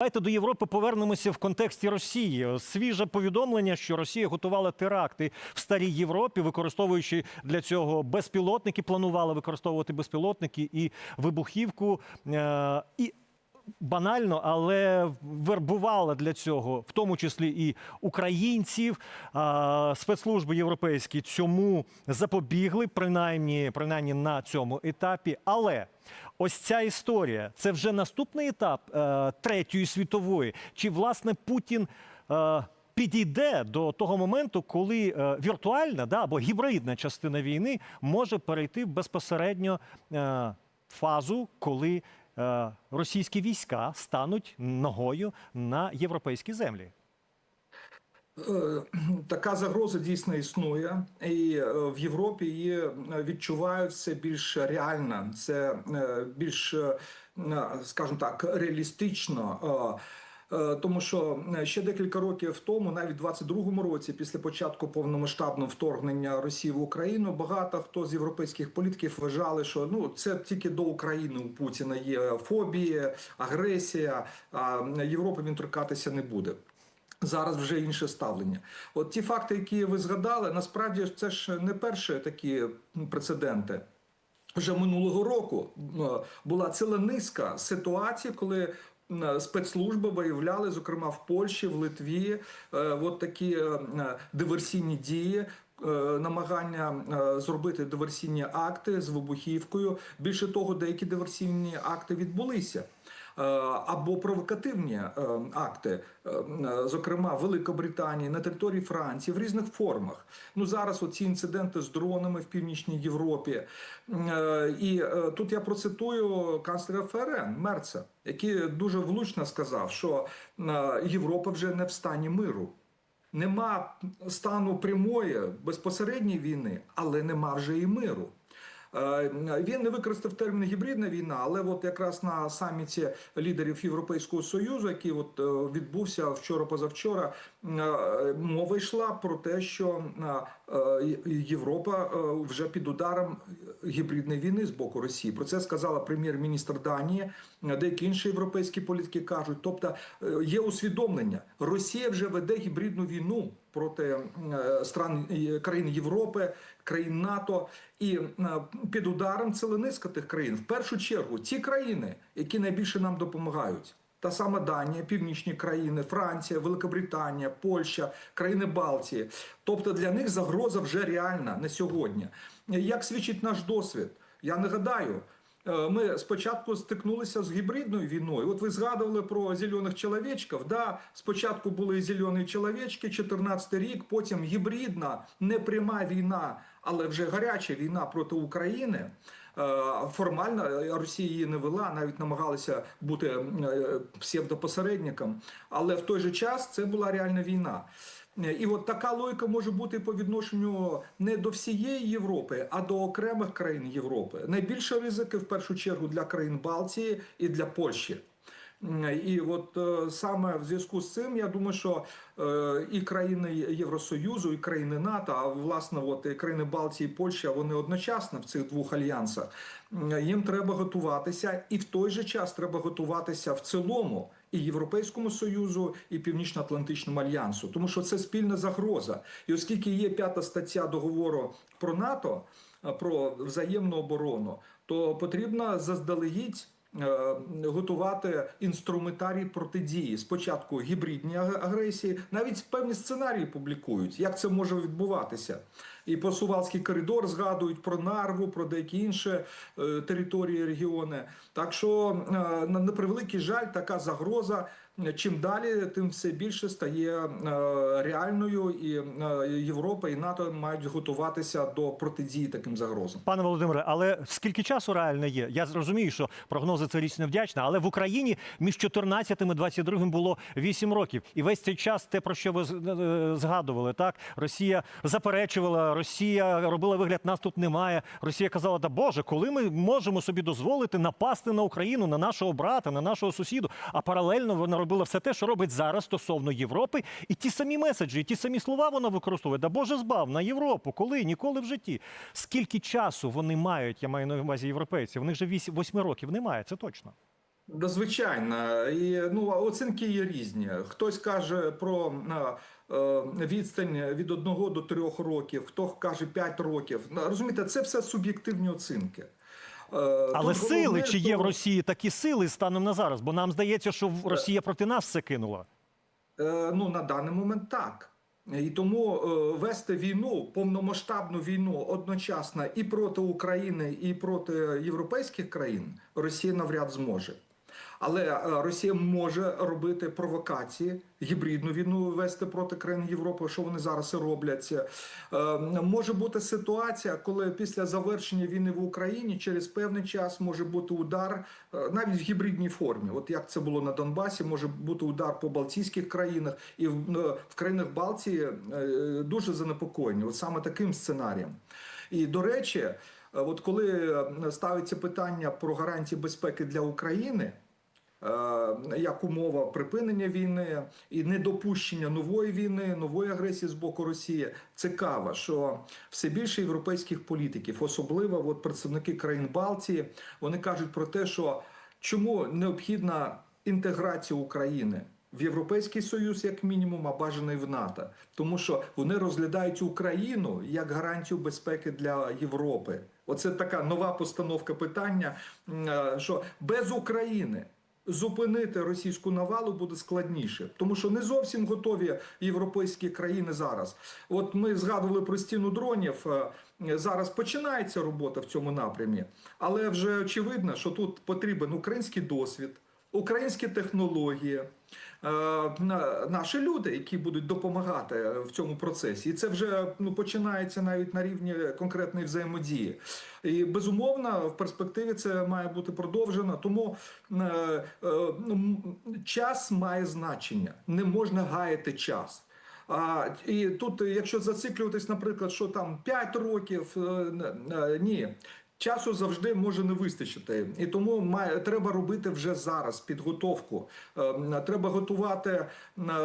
Давайте до Європи повернемося в контексті Росії. Свіже повідомлення, що Росія готувала теракти в старій Європі, використовуючи для цього безпілотники, планувала використовувати безпілотники і вибухівку. Е, і банально, але вербувала для цього, в тому числі і українців. Спецслужби європейські цьому запобігли, принаймні, принаймні на цьому етапі. Але ось ця історія це вже наступний етап е, третьої світової. Чи власне Путін? Е, Підійде до того моменту, коли е, віртуальна да, або гібридна частина війни може перейти в безпосередньо е, фазу, коли е, російські війська стануть ногою на європейські землі. Е, Така загроза дійсно існує, і е, в Європі її е, відчувають все більш реально, це більш, скажімо так, реалістично. Тому що ще декілька років тому, навіть в 22-му році, після початку повномасштабного вторгнення Росії в Україну, багато хто з європейських політиків вважали, що ну це тільки до України у Путіна є фобії, агресія. А Європи він торкатися не буде. Зараз вже інше ставлення. От ті факти, які ви згадали, насправді це ж не перші такі прецеденти. Вже минулого року е, була ціла низка ситуацій, коли е, спецслужби виявляли, зокрема в Польщі, в Литві, е, от такі диверсійні дії. Намагання зробити диверсійні акти з вибухівкою. Більше того, деякі диверсійні акти відбулися. Е, або провокативні е, акти, е, зокрема в Великобританії, на території Франції, в різних формах. Ну зараз оці інциденти з дронами в північній Європі. І тут я процитую канцлера ФРН Мерца, який дуже влучно сказав, що Європа вже не в стані миру. Нема стану прямої безпосередньої війни, але нема вже і миру. Е, Він не використав термін гібридна війна, але от якраз на саміті лідерів Європейського союзу, який от е, відбувся вчора позавчора, е, мова йшла про те, що Європа вже під ударом гібридної війни з боку Росії. Про це сказала прем'єр-міністр Данії. Деякі інші європейські політики кажуть. Тобто є усвідомлення, Росія вже веде гібридну війну проти е, стран е, країн Європи, країн НАТО, і е, під ударом ціла низка тих країн. В першу чергу ті країни, які найбільше нам допомагають. Та сама Данія, північні країни, Франція, Великобританія, Польща, країни Балтії. Тобто для них загроза вже реальна на сьогодні. Як свідчить наш досвід? Я нагадаю, Е, Ми спочатку стикнулися з гібридною війною. От ви згадували про зелених чоловічків. Да, спочатку були зелені чоловічки, 14 рік, потім гібридна, непряма війна, але вже гаряча війна проти України. Е, Формально Росія її не вела, навіть намагалися бути е, псевдопосередником. Але в той же час це була реальна війна. І от така логіка може бути по відношенню не до всієї Європи, а до окремих країн Європи. Найбільше ризики в першу чергу для країн Балтії і для Польщі. І от е, саме в зв'язку з цим я думаю, що е, і країни Євросоюзу, і країни НАТО, а власне, от і країни Балтії, і Польща, вони одночасно в цих двох альянсах. Їм треба готуватися, і в той же час треба готуватися в цілому і Європейському Союзу, і Північно-Атлантичному альянсу, тому що це спільна загроза. І оскільки є п'ята стаття договору про НАТО, про взаємну оборону, то потрібно заздалегідь. Е, Готувати інструментарій протидії спочатку гібридні агресії, навіть певні сценарії публікують, як це може відбуватися. І про Сувалський коридор згадують про Нарву, про деякі інші е, території регіони. Так що е, на, на превеликий жаль, така загроза. Чим далі, тим все більше стає е, реальною, і е, Європа і НАТО мають готуватися до протидії таким загрозам. Пане Володимире, але скільки часу реально є? Я розумію, що прогнози це річ невдячна, але в Україні між 14 і 22 було 8 років. І весь цей час те, про що ви е, згадували, так Росія заперечувала, Росія робила вигляд, нас тут немає. Росія казала, да Боже, коли ми можемо собі дозволити напасти на Україну, на нашого брата, на нашого сусіду. А паралельно вона робила все те, що робить зараз стосовно Європи, і ті самі меседжі, і ті самі слова вона використовує. Да Боже збав на Європу, коли ніколи в житті. Скільки часу вони мають, я маю на увазі європейців? Них же 8 років немає, це точно. Да, звичайно, і ну оцінки є різні. Хтось каже про е, відстань від одного до трьох років, хто каже 5 років. Ну, Розумієте, це все суб'єктивні оцінки. Е, Але тут сили головне, чи є що- в Росії такі сили станом на зараз? Бо нам здається, що Росія проти нас все кинула. Е, Ну, на даний момент так. І тому е, вести війну, повномасштабну війну одночасно і проти України, і проти європейських країн Росія навряд зможе. Але е, Росія може робити провокації, гібридну війну вести проти країн Європи, що вони зараз і роблять. Е, Може бути ситуація, коли після завершення війни в Україні через певний час може бути удар е, навіть в гібридній формі. От як це було на Донбасі, може бути удар по Балтійських країнах, і в, в країнах Балтії е, дуже занепокоєні. От саме таким сценарієм. І до речі, от коли ставиться питання про гарантії безпеки для України. Е, Як умова припинення війни і недопущення нової війни, нової агресії з боку Росії, цікаво, що все більше європейських політиків, особливо от представники країн Балтії, вони кажуть про те, що чому необхідна інтеграція України в Європейський Союз, як мінімум, а бажано і в НАТО, тому що вони розглядають Україну як гарантію безпеки для Європи. Оце така нова постановка питання, е, що без України. Зупинити російську навалу буде складніше, тому що не зовсім готові європейські країни зараз. От ми згадували про стіну дронів. е, Зараз починається робота в цьому напрямі, але вже очевидно, що тут потрібен український досвід, українські технології, е, наші люди, які будуть допомагати в цьому процесі, і це вже ну починається навіть на рівні конкретної взаємодії. І безумовно, в перспективі це має бути продовжено. Тому е, е, ну, час має значення, не можна гаяти час. А, і тут, якщо зациклюватись, наприклад, що там 5 років, ні. Часу завжди може не вистачити, і тому має треба робити вже зараз підготовку. Е, Треба готувати е,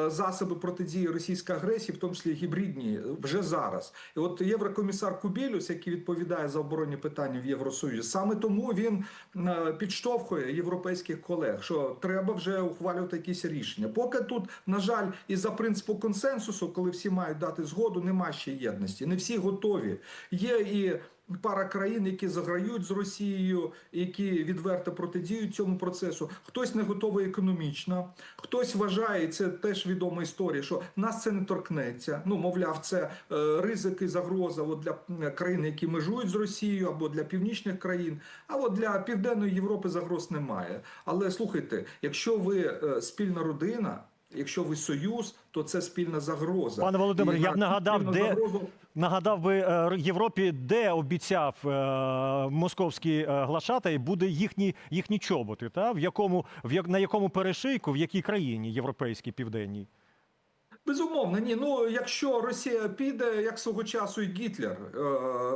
засоби протидії російської агресії, в тому числі гібридні, вже зараз. І от єврокомісар Кубілюс, який відповідає за оборонні питання в Євросоюзі, саме тому він е, підштовхує європейських колег, що треба вже ухвалювати якісь рішення. Поки тут, на жаль, із за принципу консенсусу, коли всі мають дати згоду, нема ще єдності. Не всі готові. Є і пара країн, які заграють з Росією, які відверто протидіють цьому процесу. Хтось не готовий економічно, хтось вважає, це теж відома історія, що нас це не торкнеться. Ну, мовляв, це е, ризики, загроза от для м, країн, які межують з Росією, або для північних країн. А от для південної Європи загроз немає. Але слухайте, якщо ви е, спільна родина. Якщо ви союз, то це спільна загроза. Пане Володимире, я б нагадав, де- загрозу Нагадав би е, Європі, де обіцяв е, московський е, глашатай буде їхні, їхні чоботи, та? В якому, в як, на якому перешийку, в якій країні європейській південній? Безумовно, ні. Ну якщо Росія піде, як свого часу і Гітлер, е,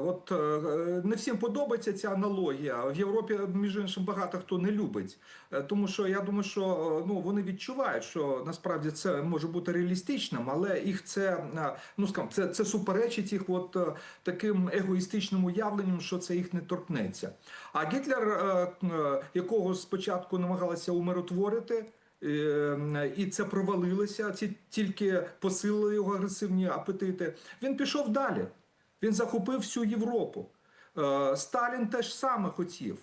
от е, не всім подобається ця аналогія. В Європі, між іншим, багато хто не любить. Е, тому що я думаю, що е, ну вони відчувають, що насправді це може бути реалістичним, але їх це е, ну скажімо, це, це суперечить їх от е, таким егоїстичним уявленням, що це їх не торкнеться. А Гітлер, е, е, якого спочатку намагалися умиротворити. Е, І це провалилося, ці тільки посилили його агресивні апетити. Він пішов далі. Він захопив всю Європу. Е, Сталін теж саме хотів.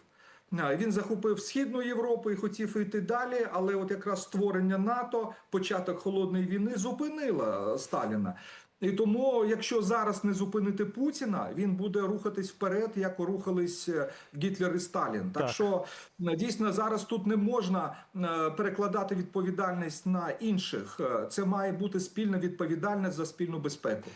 Е, Він захопив Східну Європу і хотів йти далі, але от якраз створення НАТО, початок холодної війни зупинила Сталіна. І тому, якщо зараз не зупинити Путіна, він буде рухатись вперед, як рухались е, Гітлер і Сталін. Так, Так. що е, дійсно зараз тут не можна е, перекладати відповідальність на інших. Це має бути спільна відповідальність за спільну безпеку.